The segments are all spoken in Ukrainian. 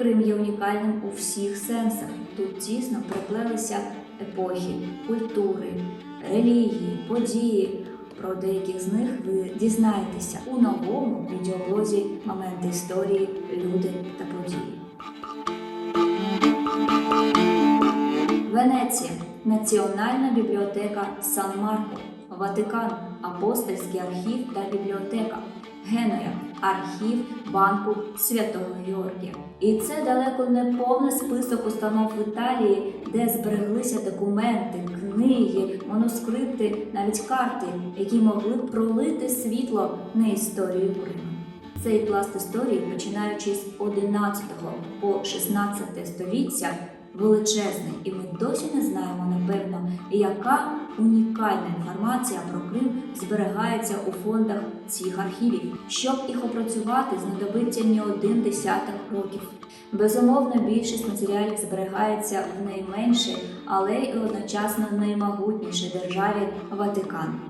Крим є унікальним у всіх сенсах. Тут тісно приплелися епохи, культури, релігії, події. Про деяких з них ви дізнаєтеся у новому відеоблозі Моменти історії, люди та події. Венеція Національна бібліотека Сан Марко, Ватикан, Апостольський архів та бібліотека, Генуя, архів Банку Святого Георгія. І це далеко не повний список установ в Італії, де збереглися документи, книги, манускрипти, навіть карти, які могли б пролити світло на історію Риму. Цей пласт історії, починаючи з 11 по 16 століття, величезний, і ми досі не знаємо, напевно, яка унікальна інформація про Крим зберігається у фондах цих архівів. Щоб їх опрацювати, знадобиться не один десяток років. Безумовно, більшість матеріалів зберігається в найменшій, але й одночасно наймогутнішій державі Ватикан.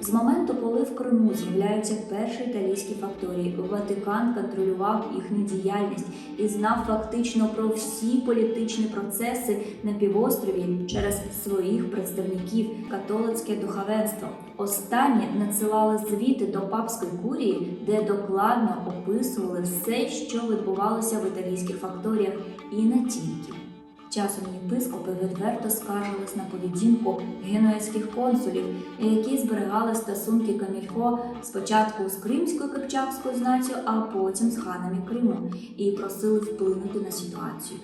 З моменту, коли в Криму з'являються перші італійські факторії, Ватикан контролював їхню діяльність і знав фактично про всі політичні процеси на півострові через своїх представників католицьке духовенство. Останні надсилали звіти до папської курії, де докладно описували все, що відбувалося в італійських факторіях, і не тільки. Часом єпископи відверто скаржились на поведінку генуезьких консулів, які зберігали стосунки Камільфо спочатку з кримською кипчакською знаттю, а потім з ханами Криму, і просили вплинути на ситуацію.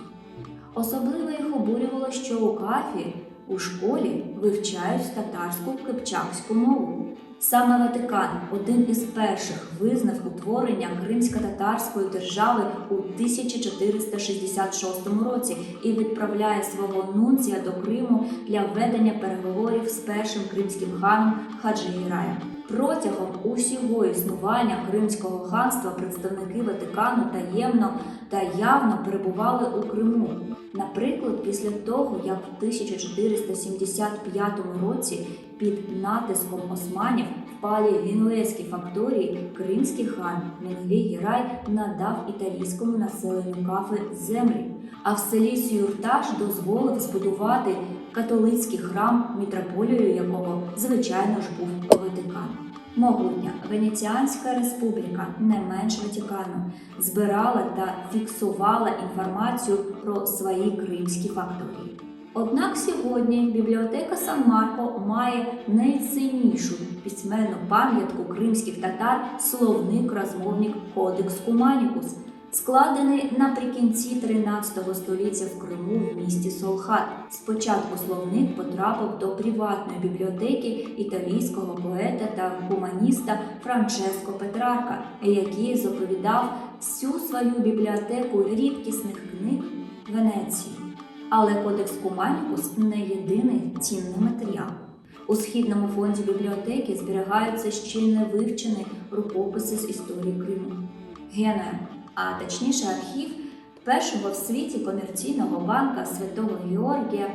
Особливо їх обурювало, що у Кафі у школі вивчають татарську кипчакську мову. Саме Ватикан, один із перших, визнав утворення кримсько-татарської держави у 1466 році і відправляє свого нунція до Криму для ведення переговорів з першим кримським ханом Хаджі Гіраєм. Протягом усього існування Кримського ханства представники Ватикану таємно та явно перебували у Криму. Наприклад, після того, як в 1475 році під натиском османів впалі генуезькі факторії, кримський хан Менгві Гірай надав італійському населенню кафи землі, а в селі Сюртаж дозволив збудувати католицький храм, мітрополією якого, звичайно ж, був Ватикан. Могутня Венеціанська республіка, не менш Ватикану, збирала та фіксувала інформацію про свої кримські факторії. Однак сьогодні бібліотека Сан Марко має найціннішу письменну пам'ятку кримських татар словник розмовник Кодекс Куманікус, складений наприкінці 13 століття в Криму в місті Солхат. Спочатку словник потрапив до приватної бібліотеки італійського поета та гуманіста Франческо Петрарка, який заповідав всю свою бібліотеку рідкісних книг Венеції. Але Кодекс Куманікус не єдиний цінний матеріал. У східному фонді бібліотеки зберігаються ще не вивчені рукописи з історії Криму. Генуя, а точніше архів першого в світі комерційного банка Святого Георгія,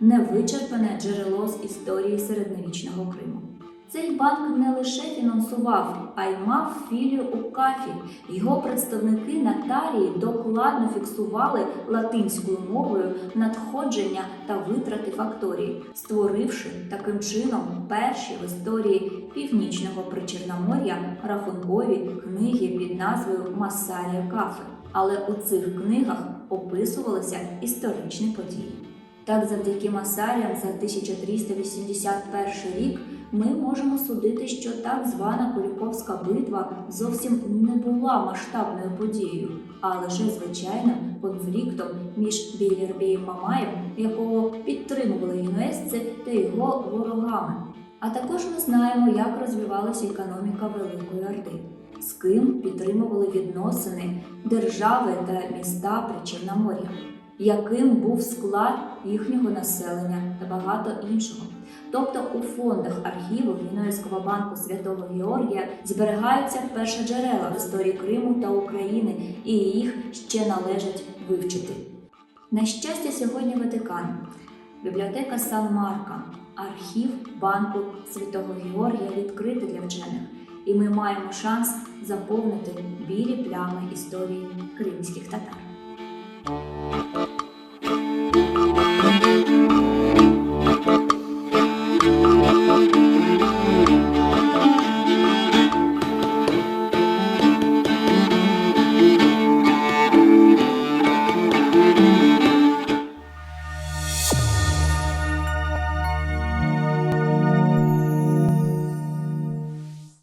невичерпане джерело з історії середньовічного Криму. Цей банк не лише фінансував, а й мав філію у кафі. Його представники нотарії докладно фіксували латинською мовою надходження та витрати факторії, створивши таким чином перші в історії північного причорномор'я рахункові книги під назвою Масарія Кафе. Але у цих книгах описувалися історичні події. Так, завдяки Масаріям за 1381 рік ми можемо судити, що так звана Куліковська битва зовсім не була масштабною подією, а лише звичайним конфліктом між Білірбієм Мамаєм, якого підтримували генуезці, та його ворогами. А також ми знаємо, як розвивалася економіка Великої Орди, з ким підтримували відносини держави та міста Причорномор'я яким був склад їхнього населення та багато іншого. Тобто у фондах архіву Генуезького банку Святого Георгія зберігаються перші джерела в історії Криму та України, і їх ще належить вивчити. На щастя, сьогодні Ватикан, бібліотека Сан Марка, архів банку Святого Георгія відкритий для вчених, і ми маємо шанс заповнити білі плями історії кримських татар.